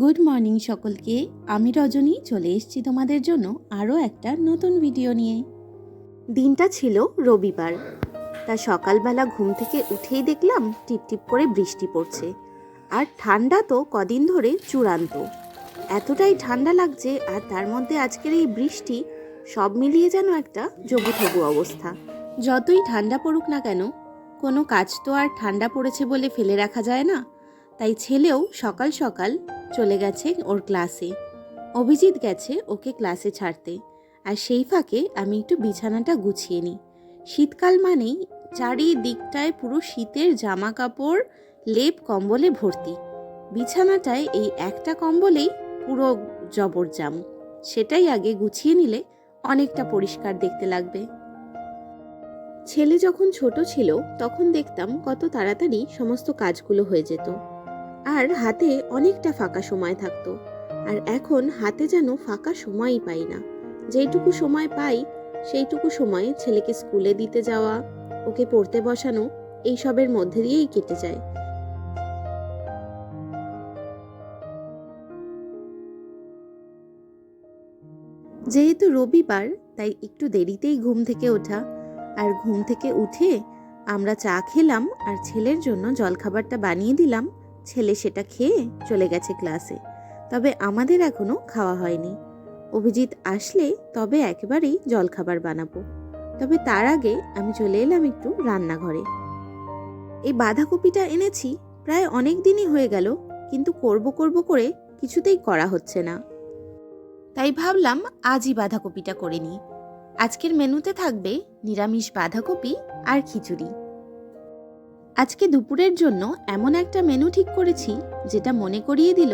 Good morning সকলকে। আমি রজনী, চলে এসেছি তোমাদের জন্য আরও একটা নতুন ভিডিও নিয়ে। দিনটা ছিল রবিবার। তা সকালবেলা ঘুম থেকে উঠেই দেখলাম টিপটিপ করে বৃষ্টি পড়ছে। আর ঠান্ডা তো কদিন ধরে চূড়ান্ত। এতটাই ঠান্ডা লাগছে আর তার মধ্যে আজকের এই বৃষ্টি সব মিলিয়ে যেন একটা জবুথবু অবস্থা। যতই ঠান্ডা পড়ুক না কেন, কোনো কাজ তো আর ঠান্ডা পড়েছে বলে ফেলে রাখা যায় না। তাই ছেলেও সকাল সকাল চলে গেছে ওর ক্লাসে। অভিজিৎ গেছে ওকে ক্লাসে ছাড়তে। আর সেই ফাঁকে আমি একটু বিছানাটা গুছিয়ে নিই। শীতকাল মানেই চারিদিকটায় পুরো শীতের জামা কাপড় লেপ, কম্বলে ভর্তি। বিছানাটায় এই একটা কম্বলেই পুরো জবরজাম। সেটাই আগে গুছিয়ে নিলে অনেকটা পরিষ্কার দেখতে লাগবে। ছেলে যখন ছোট ছিল, তখন দেখতাম কত তাড়াতাড়ি সমস্ত কাজগুলো হয়ে যেত। আর হাতে অনেকটা ফাঁকা সময় থাকতো। আর এখন হাতে যেন ফাঁকা সময়ই পাই না। যেইটুকু সময় পাই, সেইটুকু সময় ছেলেকে স্কুলে দিতে যাওয়া, ওকে পড়তে বসানো, এইসবের মধ্যে দিয়েই কেটে যায়। যেহেতু রবিবার, তাই একটু দেরিতেই ঘুম থেকে ওঠা। আর ঘুম থেকে উঠে আমরা চা খেলাম আর ছেলের জন্য জলখাবারটা বানিয়ে দিলাম। ছেলে সেটা খেয়ে চলে গেছে ক্লাসে। তবে আমাদের এখনও খাওয়া হয়নি। অভিজিৎ আসলে তবে একেবারেই জলখাবার বানাবো। তবে তার আগে আমি চলে এলাম একটু রান্নাঘরে। এই বাঁধাকপিটা এনেছি, প্রায় অনেক দিনই হয়ে গেল, কিন্তু করব করব করে কিছুতেই করা হচ্ছে না। তাই ভাবলাম আজই বাঁধাকপিটা করে নিই। আজকের মেনুতে থাকবে নিরামিষ বাঁধাকপি আর খিচুড়ি। আজকে দুপুরের জন্য এমন একটা মেনু ঠিক করেছি, যেটা মনে করিয়ে দিল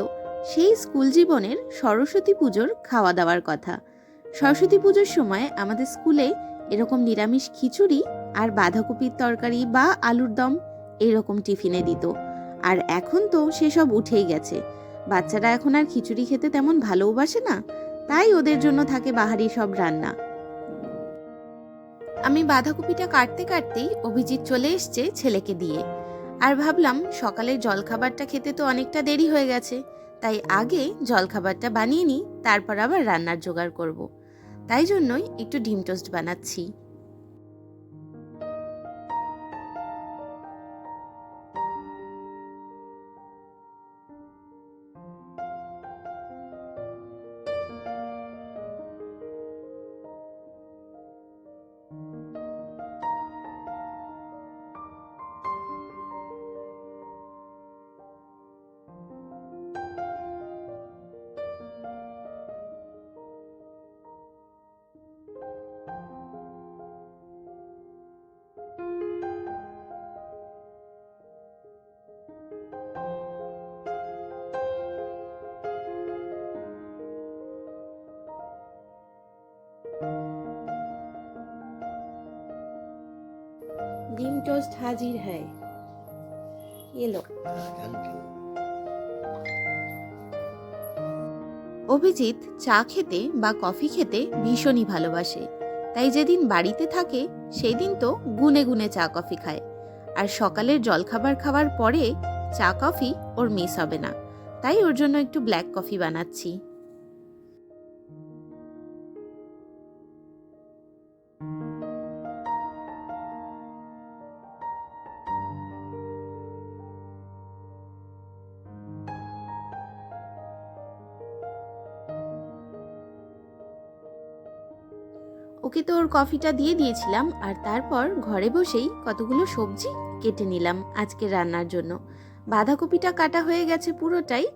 সেই স্কুল জীবনের সরস্বতী পুজোর খাওয়া দাওয়ার কথা। সরস্বতী পুজোর সময় আমাদের স্কুলে এরকম নিরামিষ খিচুড়ি আর বাঁধাকপির তরকারি বা আলুর দম এরকম টিফিনে দিত। আর এখন তো সেসব উঠেই গেছে। বাচ্চারা এখন আর খিচুড়ি খেতে তেমন ভালোবাসে না, তাই ওদের জন্য থাকে বাহারি সব রান্না। আমি বাঁধাকপিটা কাটতে কাটতেই অভিজিৎ চলে এসছে ছেলেকে দিয়ে আর ভাবলাম সকালের জলখাবারটা খেতে তো অনেকটা দেরি হয়ে গেছে, তাই আগে জলখাবারটা বানিয়ে নিই, তারপর আবার রান্নার জোগাড় করব। তাই জন্যই একটু ডিম টোস্ট বানাচ্ছি টোস্ট হাজির হ্যায়। এলো অভিজিৎ চা খেতে বা কফি খেতে ভীষণই ভালোবাসে। তাই যেদিন বাড়িতে থাকে সেই দিন তো গুনে গুনে চা কফি খায়। আর সকালের জলখাবার খাওয়ার পরে চা কফি ওর মিস হবে না। তাই ওর জন্য একটু ব্ল্যাক কফি বানাচ্ছি। ওকে তো ওর কফিটা দিয়ে দিয়েছিলাম আর তারপর ঘরে বসেই কতগুলো সবজি কেটে নিলাম আজকে রান্নার জন্য। বাঁধাকপিটা কাটা হয়ে গেছে পুরোটাই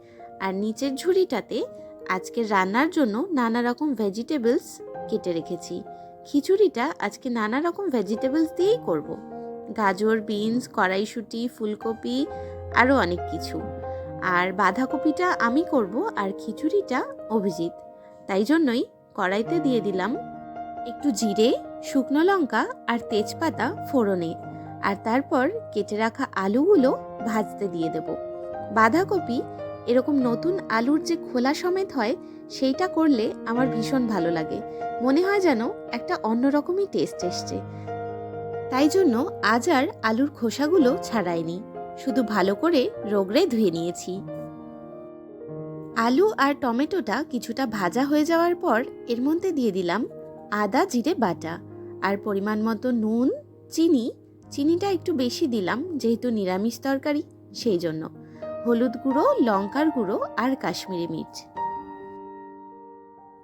আর নিচের ঝুড়িটাতে আজকে রান্নার জন্য নানা রকম ভেজিটেবলস কেটে রেখেছি। খিচুড়িটা আজকে নানা রকম ভেজিটেবলস দিয়েই করব। গাজর বিনস কড়াইশুঁটি, ফুলকপি, আরও অনেক কিছু। আর বাঁধাকপিটা আমি করব আর খিচুড়িটা অভিজিৎ। তাই জন্যই কড়াইতে দিয়ে দিলাম একটু জিরে, শুকনো লঙ্কা আর তেজপাতা ফোড়নে আর তারপর কেটে রাখা আলুগুলো ভাজতে দিয়ে দেব। বাঁধাকপি এরকম নতুন আলুর যে খোলা সমেত হয়, সেইটা করলে আমার ভীষণ ভালো লাগে। মনে হয় যেন একটা অন্যরকমই টেস্ট এসছে। তাই জন্য আজ আর আলুর খোসাগুলো ছাড়াইনি। শুধু ভালো করে রোগড়ে ধুয়ে নিয়েছি। আলু আর টমেটোটা কিছুটা ভাজা হয়ে যাওয়ার পর এর মধ্যে দিয়ে দিলাম আদা, জিরে, বাটা। আর পরিমাণ মতো নুন, চিনি। চিনিটা একটু বেশি দিলাম, যেহেতু নিরামিষ তরকারি, সেই জন্য। হলুদ গুঁড়ো, লঙ্কার গুঁড়ো আর কাশ্মীরি মির্চ।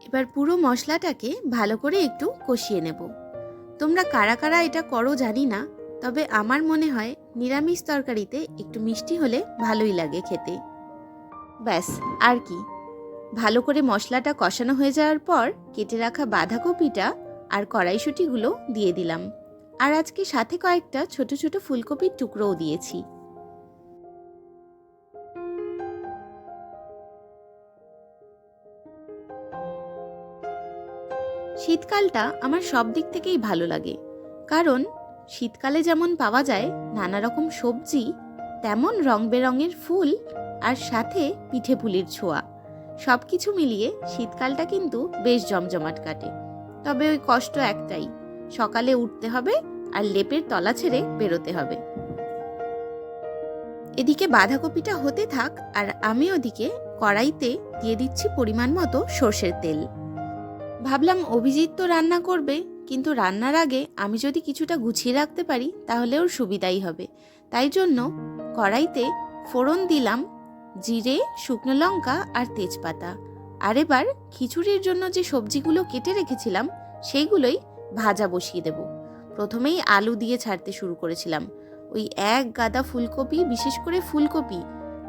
এবার পুরো মশলাটাকে ভালো করে একটু কষিয়ে নেব। তোমরা কারা কারা এটা করো জানি না, তবে আমার মনে হয় নিরামিষ তরকারিতে একটু মিষ্টি হলে ভালোই লাগে খেতে। ব্যাস, আর কি। ভালো করে মশলাটা কষানো হয়ে যাওয়ার পর কেটে রাখা বাঁধাকপিটা আর কড়াইশুটিগুলো দিয়ে দিলাম। আর আজকে সাথে কয়েকটা ছোট ছোট ফুলকপির টুকরোও দিয়েছি। শীতকালটা আমার সব দিক থেকেই ভালো লাগে। কারণ শীতকালে যেমন পাওয়া যায় নানা রকম সবজি, তেমন রং বেরঙের ফুল আর সাথে পিঠে পুলির ছোঁয়া। সব কিছু মিলিয়ে শীতকালটা কিন্তু বেশ জমজমাট কাটে। তবে ওই কষ্ট একটাই, সকালে উঠতে হবে আর লেপের তলা ছেড়ে বেরোতে হবে। এদিকে বাঁধাকপিটা হতে থাক আর আমি ওদিকে কড়াইতে দিয়ে দিচ্ছি পরিমাণ মতো সর্ষের তেল। ভাবলাম অভিজিৎ তো রান্না করবে, কিন্তু রান্নার আগে আমি যদি কিছুটা গুছিয়ে রাখতে পারি তাহলে ওর সুবিধাই হবে। তাই জন্য কড়াইতে ফোড়ন দিলাম জিরে, শুকনো লঙ্কা আর তেজপাতা। আর এবার খিচুড়ির জন্য যে সবজিগুলো কেটে রেখেছিলাম, সেইগুলোই ভাজা বসিয়ে দেব। প্রথমেই আলু দিয়ে ছাড়তে শুরু করেছিলাম। ওই এক গাদা ফুলকপি, বিশেষ করে ফুলকপি,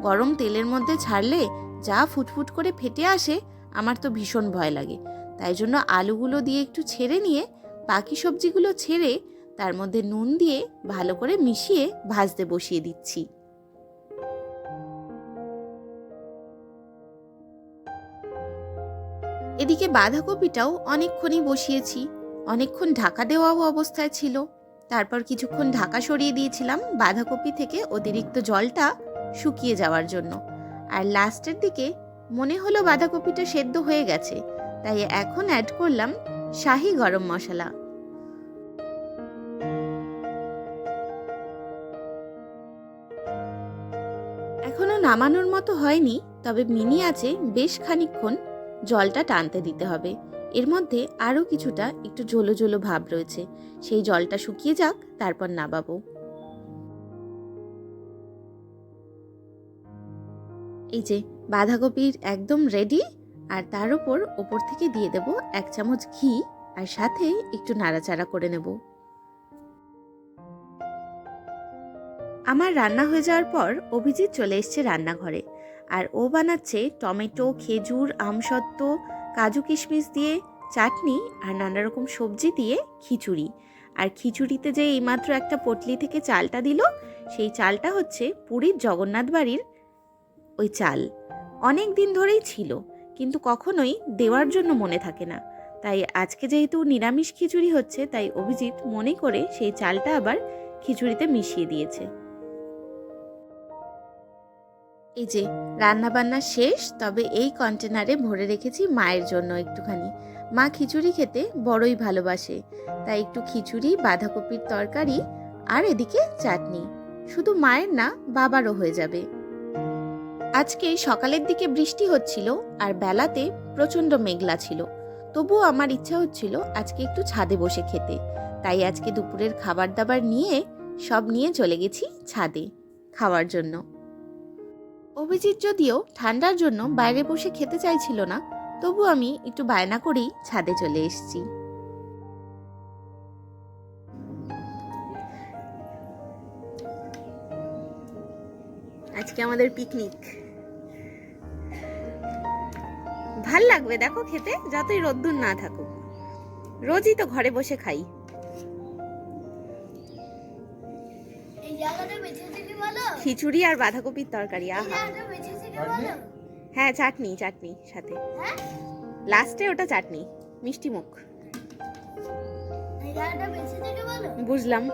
গরম তেলের মধ্যে ছাড়লে যা ফুটফুট করে ফেটে আসে, আমার তো ভীষণ ভয় লাগে। তাই জন্য আলুগুলো দিয়ে একটু ছেড়ে নিয়ে, বাকি সবজিগুলো ছেড়ে তার মধ্যে নুন দিয়ে ভালো করে মিশিয়ে ভাজতে বসিয়ে দিচ্ছি। এদিকে বাঁধাকপিটাও অনেকক্ষণই বসিয়েছি। অনেকক্ষণ ঢাকা দেওয়াও অবস্থায় ছিল। তারপর কিছুক্ষণ ঢাকা সরিয়ে দিয়েছিলাম বাঁধাকপি থেকে অতিরিক্ত জলটা শুকিয়ে যাওয়ার জন্য। আর লাস্টের দিকে মনে হলো বাঁধাকপিটা সেদ্ধ হয়ে গেছে, তাই এখন অ্যাড করলাম শাহি গরম মশলা। এখনও নামানোর মতো হয়নি, তবে মিনি আছে বেশ খানিকক্ষণ। জলটা টানতে দিতে হবে। এর মধ্যে আরও কিছুটা একটু ঝোলো ঝোলো ভাব রয়েছে। সেই জলটা শুকিয়ে যাক, তারপর নাবাবো এই যে, বাঁধাকপির একদম রেডি আর তার উপর ওপর থেকে দিয়ে দেব এক চামচ ঘি, আর সাথে একটু নাড়াচাড়া করে নেব। আমার রান্না হয়ে যাওয়ার পর অভিজিৎ চলে এসছে রান্নাঘরে। আর ও বানাচ্ছে টমেটো, খেজুর আমসত্ত্ব কাজু কিশমিশ দিয়ে চাটনি আর নানা রকম সবজি দিয়ে খিচুড়ি। আর খিচুড়িতে যে এইমাত্র একটা পটলি থেকে চালটা দিল, সেই চালটা হচ্ছে পুরীর জগন্নাথ বাড়ির ওই চাল। অনেক দিন ধরেই ছিল, কিন্তু কখনোই দেওয়ার জন্য মনে থাকে না। তাই আজকে যেহেতু নিরামিষ খিচুড়ি হচ্ছে, তাই অভিজিৎ মনে করে সেই চালটা আবার খিচুড়িতে মিশিয়ে দিয়েছে। এই যে, রান্নাবান্না শেষ, তবে এই কন্টেনারে ভরে রেখেছি মায়ের জন্য একটুখানি। মা খিচুড়ি খেতে বড়ই ভালোবাসে, তাই একটু খিচুড়ি, বাঁধাকপির তরকারি আর এদিকে চাটনি। শুধু মায়ের না, বাবারও হয়ে যাবে। আজকে সকালের দিকে বৃষ্টি হচ্ছিল আর বেলাতে প্রচণ্ড মেঘলা ছিল। তবুও আমার ইচ্ছা হচ্ছিল আজকে একটু ছাদে বসে খেতে। তাই আজকে দুপুরের খাবার দাবার নিয়ে সব নিয়ে চলে গেছি ছাদে খাওয়ার জন্য। অভিজিৎ যদিও ঠান্ডার জন্য বাইরে বসে খেতে চাইছিল না, তবু আমি একটু বায়না করেই ছাদে চলে এসেছি। আজকে আমাদের পিকনিক। ভালো লাগবে, দেখো খেতে, যতই রোদ্দুর না থাকুক। রোজই তো ঘরে বসে খাই। খিচুড়ি আর বাঁধাকপির তরকারি এই আহা হ্যাঁ চাটনি চাটনি সাথে। হ্যাঁ? লাস্টে ওটা চাটনি মিষ্টি মুখ। বুঝলাম।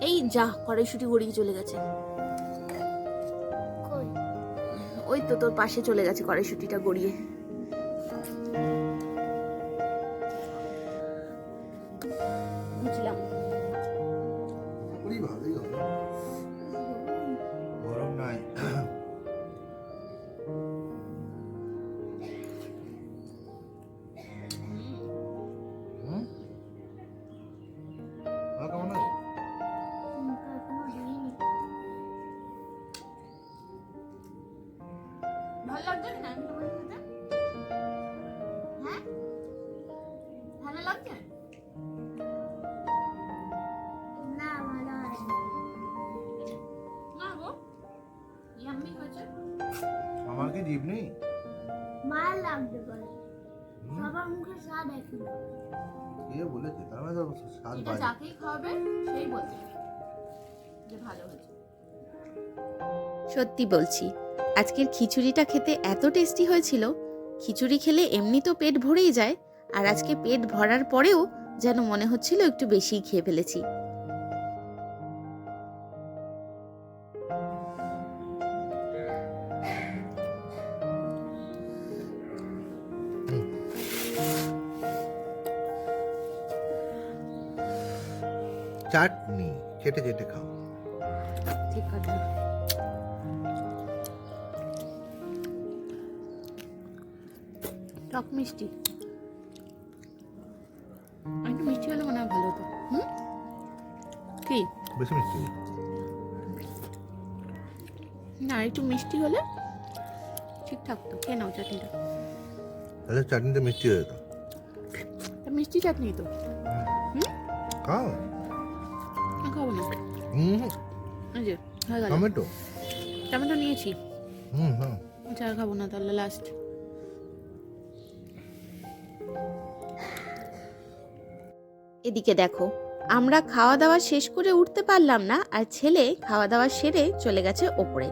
এই যা কড়াইশুটি গড়িয়ে চলে গেছে। ওই তো তোর পাশে চলে গেছে কড়াইশুটিটা গড়িয়ে। বুঝলাম ভালোই হবে গরম নাই ভালো লাগছে না জিভ নেই মার লাগবে বলে। সবার মুখে স্বাদ একই। কে বলেছে? তার মানে স্বাদ এটা যাকেই খাওয়াবে সেই বলবে যে ভালো হয়েছে। সত্যি বলছি আজকের খিচুড়িটা খেতে এত টেস্টি হয়েছিল খিচুড়ি খেলে এমনি তো পেট ভরেই যায় আর আজকে পেট ভরার পরেও যেন মনে হচ্ছিল একটু বেশিই খেয়ে ফেলেছি। চাটনি চেটে চেটে খাও। ঠিক কথা টক মিষ্টি। একটু মিষ্টি হলে মনে হয় ভালো হতো। হুম? কি? বেশি মিষ্টি। না একটু মিষ্টি হলে ঠিক থাকতো খেয়ে নাও চাটনিটা। তাহলে চাটনিটা মিষ্টি হয়ে যেত। তা মিষ্টি চাটনি তো। খাও। না খাব না? এই যে হয়ে গেল। টমেটো? টমেটো নিয়েছি। হুম হ্যাঁ আচ্ছা খাব না তাহলে লাস্ট এদিকে দেখো আমরা খাওয়া দাওয়া শেষ করে উঠতে পারলাম না আর ছেলে খাওয়া দাওয়া সেরে চলে গেছে ওপরে।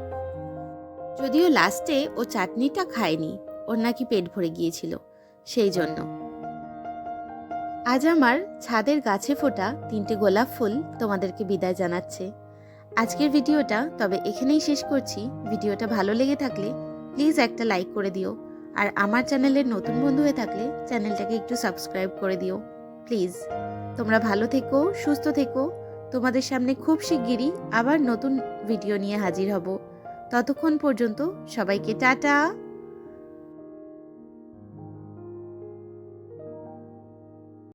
যদিও লাস্টে ও চাটনিটা খায়নি ওর নাকি পেট ভরে গিয়েছিল সেই জন্য। আজ আমার ছাদের গাছে ফোটা তিনটে গোলাপ ফুল তোমাদেরকে বিদায় জানাচ্ছে। আজকের ভিডিওটা, তবে এখানেই শেষ করছি। ভিডিওটা ভালো লেগে থাকলে প্লিজ একটা লাইক করে দিও। আর আমার চ্যানেলের নতুন বন্ধু হয়ে থাকলে চ্যানেলটাকে একটু সাবস্ক্রাইব করে দিও। প্লিজ, তোমরা ভালো থেকো, সুস্থ থেকো। তোমাদের সামনে খুব শিগগিরই আবার নতুন ভিডিও নিয়ে হাজির হব। ততক্ষণ পর্যন্ত সবাইকে টাটা।